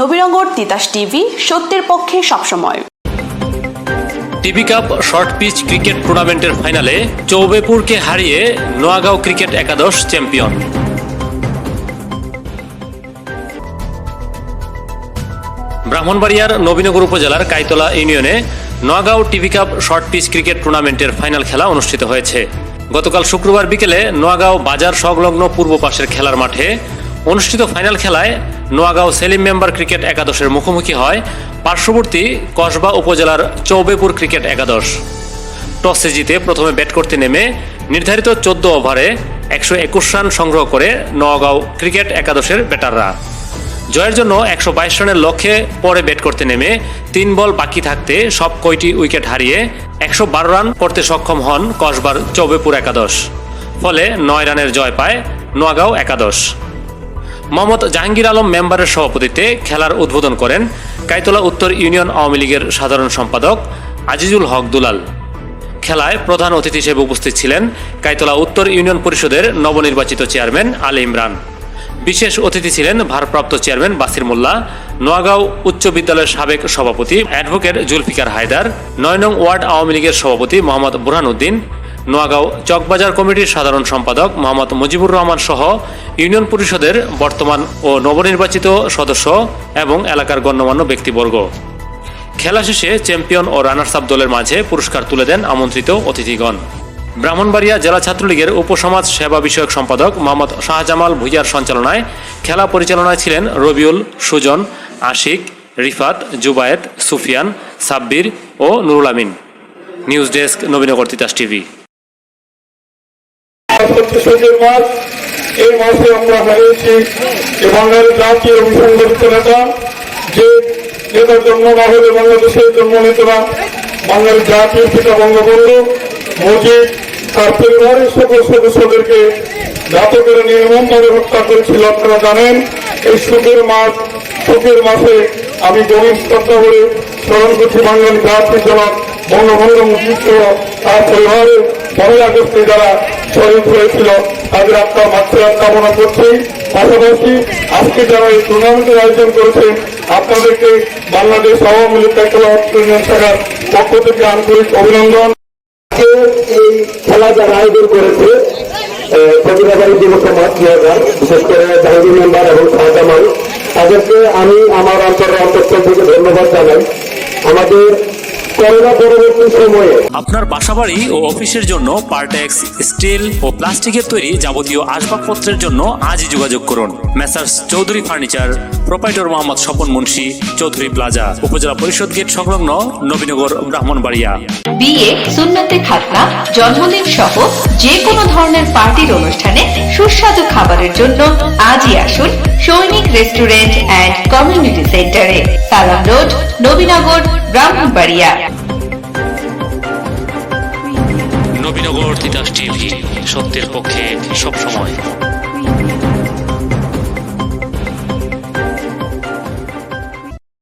Nabinagar Titas TV, সত্যের পক্ষে সবসময়। TV cup, short pitch, cricket টুর্নামেন্টের ফাইনালে চৌবেপুরকে হারিয়ে নোয়াগাঁও ক্রিকেট একাদশ চ্যাম্পিয়ন। ব্রাহ্মণবাড়িয়ার নবীনগর উপজেলার কাইতলা ইউনিয়নে Noagaon TV cup, short pitch, cricket টুর্নামেন্টের ফাইনাল খেলা অনুষ্ঠিত হয়েছে। গতকাল শুক্রবার বিকেলে নোয়াগাঁও বাজার সংলগ্ন পূর্ব পাশের খেলার মাঠে অনুষ্ঠিত ফাইনাল খেলায় নোয়াগাঁও সেলিম মেম্বার ক্রিকেট একাদশের মুখোমুখি হয়। পার্শ্ববর্তী কসবা উপজেলার চৌবেপুর ক্রিকেট একাদশ। টসে জিতে প্রথমে ব্যাট করতে নেমে নির্ধারিত চোদ্দ ওভারে একশো একুশ রান সংগ্রহ করে নওগাঁও ক্রিকেট একাদশের ব্যাটাররা। জয়ের জন্য একশো বাইশ রানের লক্ষ্যে পরে ব্যাট করতে নেমে তিন বল বাকি থাকতে সব কয়টি উইকেট হারিয়ে একশো বারো রান করতে সক্ষম হন কসবার চৌবেপুর একাদশ। ফলে নয় রানের জয় পায় নোয়াগাঁও একাদশ। মোহাম্মদ জাহাঙ্গীর আলম মেম্বারের সভাপতিত্বে খেলার উদ্বোধন করেন কাইতলা উত্তর ইউনিয়ন আওয়ামী লীগের সাধারণ সম্পাদক আজিজুল হক দুলাল। খেলায় প্রধান অতিথি হিসেবে উপস্থিত ছিলেন কাইতলা উত্তর ইউনিয়ন পরিষদের নবনির্বাচিত চেয়ারম্যান আলী ইমরান। বিশেষ অতিথি ছিলেন ভারপ্রাপ্ত চেয়ারম্যান বাসির মোল্লা, নোয়াগাঁও উচ্চ বিদ্যালয়ের সাবেক সভাপতি অ্যাডভোকেট জুলফিকার হায়দার, নয় নং ওয়ার্ড আওয়ামী লীগের সভাপতি মোহাম্মদ বুরহানুদ্দিন নোয়াগাঁও চকবাজার কমিটির সাধারণ সম্পাদক মোহাম্মদ মুজিবুর রহমান সহ ইউনিয়ন পরিষদের বর্তমান ও নবনির্বাচিত সদস্য এবং এলাকার গণ্যমান্য ব্যক্তিবর্গ। খেলা শেষে চ্যাম্পিয়ন ও রানার্স আপ দলের মাঝে পুরস্কার তুলে দেন আমন্ত্রিত অতিথিগণ। ব্রাহ্মণবাড়িয়া জেলা ছাত্রলীগের উপসমাজ সেবা বিষয়ক সম্পাদক মোহাম্মদ শাহজামাল ভুইয়ার সঞ্চালনায় খেলা পরিচালনায় ছিলেন রবিউল, সুজন, আশিক, রিফাত, জুবায়েত, সুফিয়ান, সাব্বির ও Nurul Amin. News desk Nabinagar Titas TV. সত্যের মাস এই মাসে আমরা হারিয়েছি। বাঙালি যে জন্ম না হলে বাংলাদেশের জন্ম নেতারা বাঙালি মুজিব তার পরিবারের সকল সদস্যদেরকে জাত করে নির্মমভাবে হত্যা করেছিল, আপনারা জানেন। এই সুখের মাস, সুখের মাসে আমি গভীর শ্রদ্ধা করে স্মরণ করছি বাঙালি জাতীয় জনক বঙ্গবন্ধু মুজিব তার পরিবারের পনেরো আগস্টে যারা শহীদ হয়েছিল, তাদের আত্মা মাতৃরাত কামনা করছি। পাশাপাশি আজকে যারা এই টুর্নামেন্টের আয়োজন করেছে, আপনাদেরকে বাংলাদেশ আওয়ামী লীগ খেলা শাখার পক্ষ থেকে আন্তরিক অভিনন্দন। এই খেলা যারা আয়োজন করেছে প্রতিভাবাড়ি যুব সমাজ মেয়র বিশেষ করে জাহাঙ্গীর মেম্বার এবং শাহজামাল, তাদেরকে আমি আমার অন্তরের অন্তঃস্থল থেকে ধন্যবাদ জানাই। আমাদের আপনার বাসাবাড়ি ও অফিসের জন্য পার্টেক্স, স্টিল ও প্লাস্টিকের তৈরি যাবতীয় আসবাবপত্রের জন্য আজই যোগাযোগ করুন। Messrs Chowdhury furniture proprietor Mohammad Swapan Munshi Chowdhury plaza উপজেলা পরিষদ গেট সংলগ্ন নবীনগর ব্রাহ্মণবাড়িয়া। বিয়ে সুন্নতে খাতনা জন্মদিন সহ যে কোনো ধরনের পার্টির অনুষ্ঠানে সুস্বাদু খাবারের জন্য আজই আসুন সৈনিক রেস্টুরেন্ট অ্যান্ড কমিউনিটি সেন্টারে সালাম রোড নবীনগর ব্রাহ্মণবাড়িয়া। নবীনগর তিতাস টিভি সত্যের পক্ষে সবসময়।